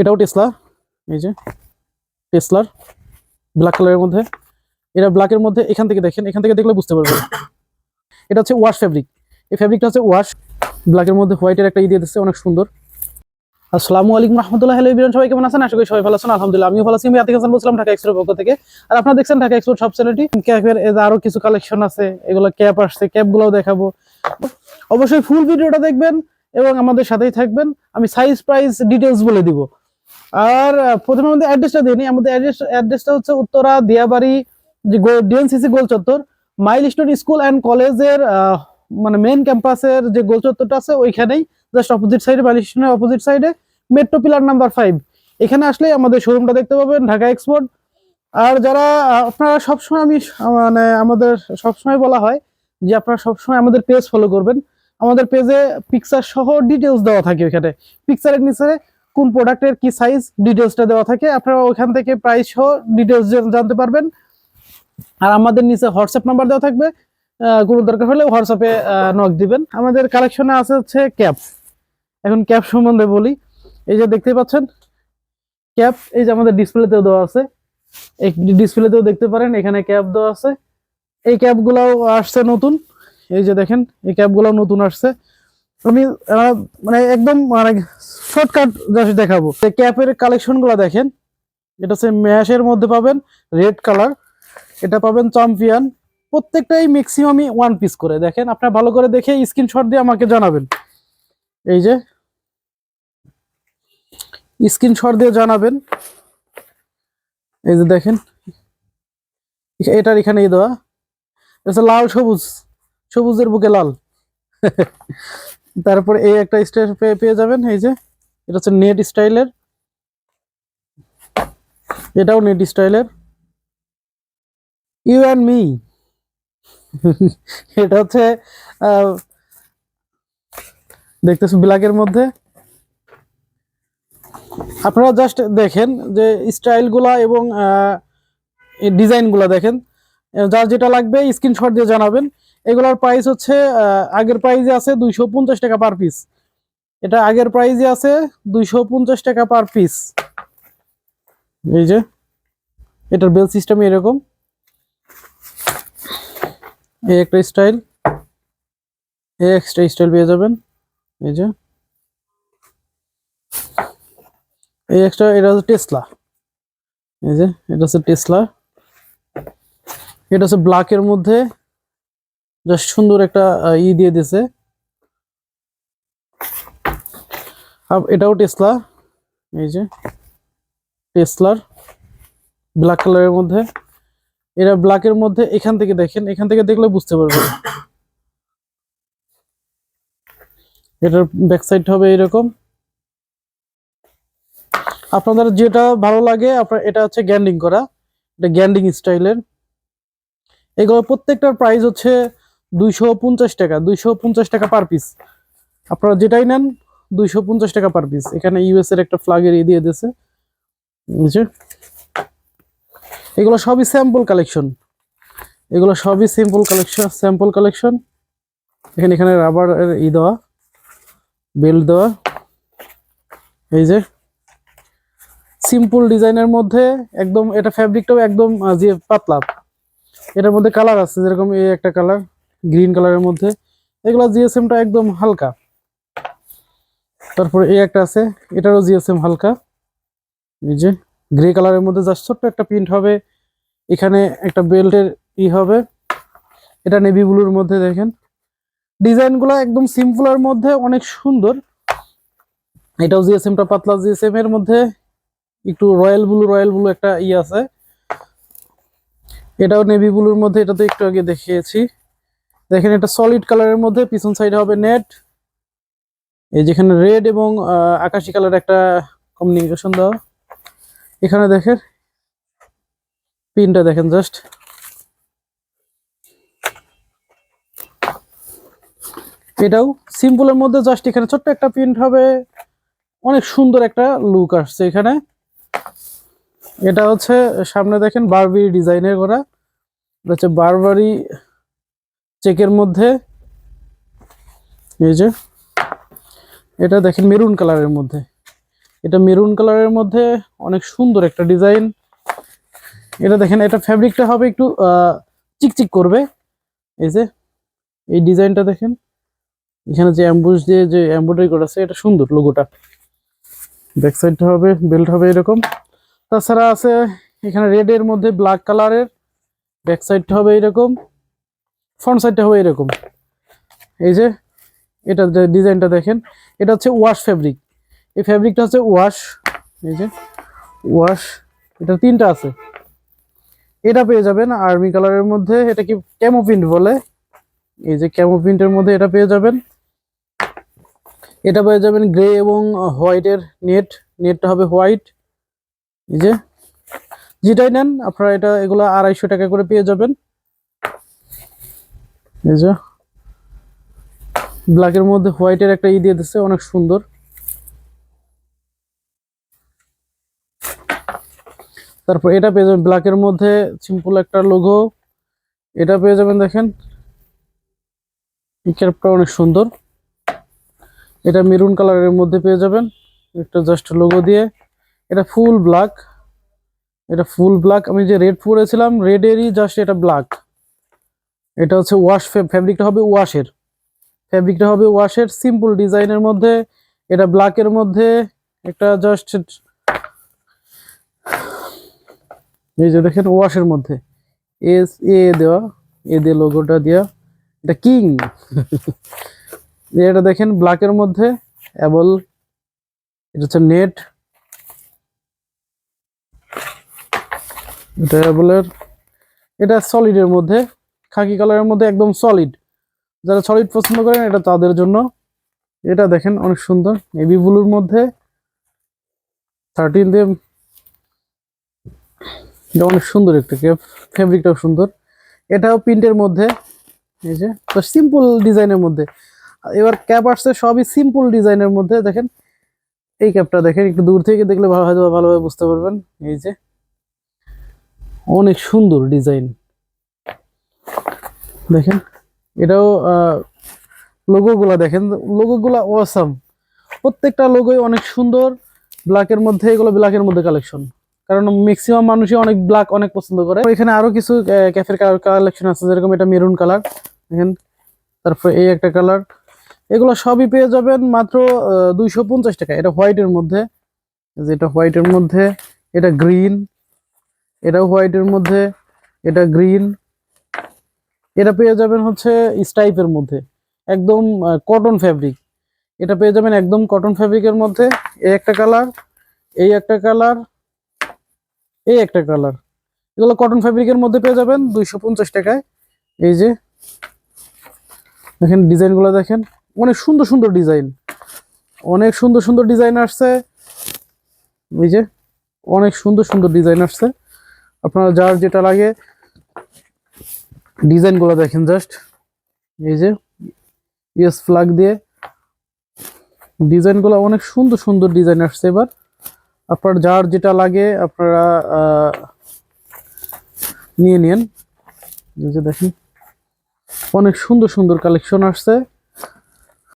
এটাও টেসলা এই যে টেসলার ব্ল্যাক কালারের মধ্যে। এটা ব্ল্যাকের মধ্যে, এখান থেকে দেখেন, এখান থেকে দেখলে বুঝতে পারবেন। এটা হচ্ছে ওয়াশ ফেব্রিক এই ফেব্রিকটা হচ্ছে ওয়াশ ব্ল্যাকের মধ্যে হোয়াইটের একটা ই দিয়ে দিচ্ছে, অনেক সুন্দর। আসসালামু আলাইকুম রহমতুল্লাহ হ্যালো ইবিরান সবাই কেমন আছেন? আশা করি সবাই ভালো আছেন, আলহামদুলিল্লাহ, আমিও ভালো আছি। আমি আতিক হাসান বলছিলাম ঢাকা এক্সপ্রের পক্ষ থেকে। আর আপনারা দেখছেন ঢাকা এক্সপ্রের সব চ্যানেলটি ক্যাপের আরও কিছু কালেকশন আছে, এগুলো ক্যাপ আসছে, ক্যাপগুলোও দেখাবো। অবশ্যই ফুল ভিডিওটা দেখবেন এবং আমাদের সাথেই থাকবেন। আমি সাইজ প্রাইস ডিটেলস বলে দিব। আর প্রথমে আমাদের অ্যাড্রেসটা দিয়ে নিই আমাদের অ্যাড্রেস অ্যাড্রেসটা হচ্ছে উত্তরা, দিয়াবাড়ি, যে ডিএনসিসি গোল চত্বর। মাইল স্টোন স্কুল অ্যান্ড কলেজের মানে মেন ক্যাম্পাসের যে গোল চত্বরটা আছে, ওইখানেই। জাস্ট অপোজিট সাইডে মাইল স্টোনের অপোজিট সাইডে মেট্রো পিলার নাম্বার ফাইভ এখানে আসলেই আমাদের শোরুমটা দেখতে পাবেন, ঢাকা এক্সপোর্ট আর যারা আপনারা সবসময় আমি মানে আমাদের সবসময় বলা হয় যে আপনারা সবসময় আমাদের পেজ ফলো করবেন। আমাদের পেজে পিকচার সহ ডিটেলস দেওয়া থাকে ওখানে পিকচারের নিচে কোন প্রোডাক্টের কি সাইজ ডিটেলসটা দেওয়া থাকে, আপনারা ওখান থেকে প্রাইস সহ ডিটেলস জানতে পারবেন। আর আমাদের নিচে হোয়াটসঅ্যাপ নাম্বার দেওয়া থাকবে কোনো দরকার হলে হোয়াটসঅ্যাপে নক দিবেন। আমাদের কালেকশনে আছে হচ্ছে ক্যাপ এখন ক্যাপ সম্বন্ধে বলি। এই যে দেখতে পাচ্ছেন ক্যাপ এই যে আমাদের ডিসপ্লেতেও দেওয়া আছে। এই ডিসপ্লেতেও দেখতে পারেন, এখানে ক্যাপ দেওয়া আছে। এই ক্যাপগুলাও আসছে নতুন। এই যে দেখেন, এই ক্যাপগুলাও নতুন আসছে। আমি মানে একদম মানে শর্টকাট জাস্ট দেখাবো। ক্যাপের কালেকশনগুলো দেখেন। এটা হচ্ছে ম্যাশের মধ্যে পাবেন রেড কালার এটা পাবেন চাম্পিয়ান প্রত্যেকটাই ম্যাক্সিমামই ওয়ান পিস করে। দেখেন, আপনারা ভালো করে দেখে স্ক্রিনশট দিয়ে আমাকে জানাবেন। এই যে স্ক্রিনশট দিয়ে জানাবেন। এই যে দেখেন, এটার এখানে এই দেওয়া। এটা লাল সবুজ। সবুজের বুকে লাল। তারপর এই একটা স্টাইল পেয়ে যাবেন, এই যে। এটা হচ্ছে নেট স্টাইলের। এটাও নেট স্টাইলের। You and me. এটা হচ্ছে দেখতেছি ব্ল্যাকের মধ্যে। আপনারা জাস্ট দেখেন যে স্টাইলগুলা এবং ডিজাইনগুলা দেখেন। যার যেটা লাগবে, স্ক্রিনশট দিয়ে জানাবেন। এগুলোর প্রাইস হচ্ছে আগের প্রাইসে আছে দুইশো পঞ্চাশ টাকা পার পিস এটা আগের প্রাইসে আছে দুইশো পঞ্চাশ টাকা পার পিস এই যে, এটার বেল সিস্টেম এরকম। এই একটা স্টাইল এই এক্সট্রা স্টাইল পেয়ে যাবেন। এই যে। এই এক্সট্রা এটা হচ্ছে টেসলা এই যে, এটা হচ্ছে টেসলা এটা হচ্ছে ব্ল্যাকের মধ্যে। জাস্ট সুন্দর একটা ই দিয়ে দিছে। এটাও টেসলা। এই যে, টেসলার ব্ল্যাক কালারের মধ্যে। এটা ব্ল্যাকের মধ্যে এখান থেকে দেখেন, এখান থেকে দেখলে বুঝতে পারবেন। এটার ব্যাক সাইড হবে এরকম। আপনাদের যেটা ভালো লাগে, আপনার, এটা হচ্ছে গ্যান্ডিং করা। এটা গ্যান্ডিং স্টাইলের। এগুলো প্রত্যেকটার প্রাইস হচ্ছে দুইশো পঞ্চাশ টাকা, দুইশো পঞ্চাশ টাকা পার পিস আপনারা যেটাই নেন, দুইশো পঞ্চাশ টাকা পার পিস এখানে ইউএস এর একটা ফ্লাগের ই দিয়ে দিয়েছে। এই এগুলো সবই স্যাম্পল কালেকশন এগুলো সবই সিম্পল কালেকশন স্যাম্পল কালেকশন এখানে এখানে রাবার ই দেওয়া বেল্ট দেওয়া। এই যে। সিম্পল ডিজাইনের মধ্যে একদম, এটা ফ্যাব্রিকটাও একদম যে পাতলা। এটার মধ্যে কালার আছে, যেরকম এই একটা কালার গ্রিন কালারের মধ্যে। এগুলো জিএসএমটা একদম হালকা। তারপরে এই একটা আছে, এটারও জিএসএম হালকা। এই যে গ্রে কালারের মধ্যে জাস্ট ছোট্ট একটা প্রিন্ট হবে। এখানে একটা বেল্টের ই হবে। এটা নেভি ব্লুর মধ্যে দেখেন। ডিজাইনগুলো একদম সিম্পলের মধ্যে অনেক সুন্দর। এটাও জিএসএমটা পাতলা জিএসএম এর মধ্যে। একটু রয়্যাল ব্লু রয়্যাল ব্লু একটা ই আছে। এটাও নেভি ব্লুর মধ্যে এটা তো একটু আগে দেখিয়েছি। দেখেন এটা সলিড কালারের মধ্যে, পিছন সাইডে হবে নেট এই যেখানে রেড এবং আকাশি কালার একটা কমিউনিকেশন দেওয়া এখানে দেখেন পিনটা দেখেন জাস্ট এটাও সিম্পলের মধ্যে জাস্ট এখানে ছোট্ট একটা প্রিন্ট হবে। অনেক সুন্দর একটা লুক আসছে এখানে। এটা হচ্ছে, সামনে দেখেন বারবি ডিজাইনের করা। এটা হচ্ছে বারবারি চেকের মধ্যে, এই যে, এটা দেখেন মেরুন কালারের মধ্যে। এটা মেরুন কালারের মধ্যে অনেক সুন্দর একটা ডিজাইন। এটা দেখেন, এটা ফ্যাব্রিকটা হবে একটু চিকচিক করবে। এই যে, এই ডিজাইনটা দেখেন। এখানে যে অ্যাম্বুস দিয়ে যে এমব্রয়ডারি করা আছে, এটা সুন্দর লোগোটা ব্যাক সাইডটা হবে বেল্ট হবে এরকম। তাছাড়া আছে, এখানে রেড এর মধ্যে ব্ল্যাক কালারের ব্যাক সাইডটা হবে এরকম। ফ্রন্ট সাইডটা হবে এরকম। এই যে, এটা ডিজাইনটা দেখেন, এটা হচ্ছে ওয়াশ ফ্যাব্রিক এই ফ্যাব্রিকটা হচ্ছে ওয়াশ এই যে ওয়াশ এটা তিনটা আছে। এটা পেয়ে যাবেন আর্মি কালারের মধ্যে, এটা কি ক্যামো প্রিন্ট বলে? এই যে ক্যামো প্রিন্টের মধ্যে এটা পেয়ে যাবেন। এটা পেয়ে যাবেন গ্রে এবং হোয়াইটের নেট নেটটা হবে হোয়াইট এই যে, যেটাই নেন, আপনারা এটা, এগুলো আড়াইশো টাকা করে পেয়ে যাবেন। এই যে ব্ল্যাকের মধ্যে হোয়াইটের একটা ই দিয়ে দিচ্ছে অনেক সুন্দর। তারপর এটা পেয়ে যাবেন ব্ল্যাকের মধ্যে সিম্পল একটা লোগো এটা পেয়ে যাবেন দেখেন এই ক্যাপটা অনেক সুন্দর। এটা মেরুন কালারের মধ্যে পেয়ে যাবেন, একটা জাস্ট লোগো দিয়ে। এটা ফুল ব্ল্যাক এটা ফুল ব্ল্যাক আমি যে রেড পরেছিলাম রেডেরই জাস্ট এটা ব্ল্যাক এটা হচ্ছে ওয়াশ ফ্যাব্রিকটা হবে ওয়াশের ফ্যাব্রিকটা হবে ওয়াশের সিম্পল ডিজাইনের মধ্যে, এটা ব্ল্যাকের মধ্যে, একটা জাস্ট এই যে দেখেন ওয়াশের মধ্যে। এস এ দেওয়া এ দিয়ে লোগোটা দেওয়া। এটা কিং এটা দেখেন ব্ল্যাকের মধ্যে অ্যাবল এটা হচ্ছে নেট এটা অ্যাবলের এটা সলিডের মধ্যে। খাকি কালারের মধ্যে একদম সলিড যারা সলিড পছন্দ করেন, এটা তাদের জন্য। এটা দেখেন, অনেক সুন্দর। নেভি ব্লুর মধ্যে থার্টিন দিয়ে এটা অনেক সুন্দর একটা ক্যাপ ফেব্রিকটাও সুন্দর। এটাও প্রিন্টের মধ্যে। এই যে, তো সিম্পল ডিজাইনের মধ্যে। এবার ক্যাপ আসছে সবই সিম্পল ডিজাইনের মধ্যে। দেখেন, এই ক্যাপটা দেখেন, একটু দূর থেকে দেখলে ভালো হয়তো ভালোভাবে বুঝতে পারবেন। এই যে, অনেক সুন্দর ডিজাইন দেখেন, এটাও লোগোগুলা দেখেন লোগোগুলা অসাম প্রত্যেকটা লোগোই অনেক সুন্দর ব্ল্যাকের মধ্যে, এগুলো ব্ল্যাকের মধ্যে কালেকশন কারণ ম্যাক্সিমাম মানুষই অনেক ব্ল্যাক অনেক পছন্দ করে। এখানে আরও কিছু ক্যাফের কালেকশন আছে, যেরকম এটা মেরুন কালার দেখেন, তারপর এই একটা কালার এগুলো সবই পেয়ে যাবেন মাত্র দুইশো পঞ্চাশ টাকা। এটা হোয়াইটের মধ্যে, এই যে এটা হোয়াইটের মধ্যে, এটা গ্রিন এটাও হোয়াইটের মধ্যে, এটা গ্রিন এটা পেয়ে যাবেন হচ্ছে স্টাইপের মধ্যে, একদম কটন ফ্যাব্রিক এটা পেয়ে যাবেন একদম কটন ফ্যাব্রিকের মধ্যে, এই একটা কালার এই একটা কালার এই একটা কালার এগুলো কটন ফ্যাব্রিকের মধ্যে পেয়ে যাবেন দুইশো পঞ্চাশ টাকায়। এই যে, দেখেন ডিজাইনগুলো দেখেন, অনেক সুন্দর সুন্দর ডিজাইন। অনেক সুন্দর সুন্দর ডিজাইন আসছে। এই যে, অনেক সুন্দর সুন্দর ডিজাইন আসছে। আপনারা যার যেটা লাগে ডিজাইনগুলো দেখেন জাস্ট। এই যে ইয়েস ফ্ল্যাগ দিয়ে ডিজাইনগুলো অনেক সুন্দর সুন্দর ডিজাইন আসছে এবার। আপনার যার যেটা লাগে আপনারা নিয়ে নিন। এই যে দেখেন, অনেক সুন্দর সুন্দর কালেকশন আসছে।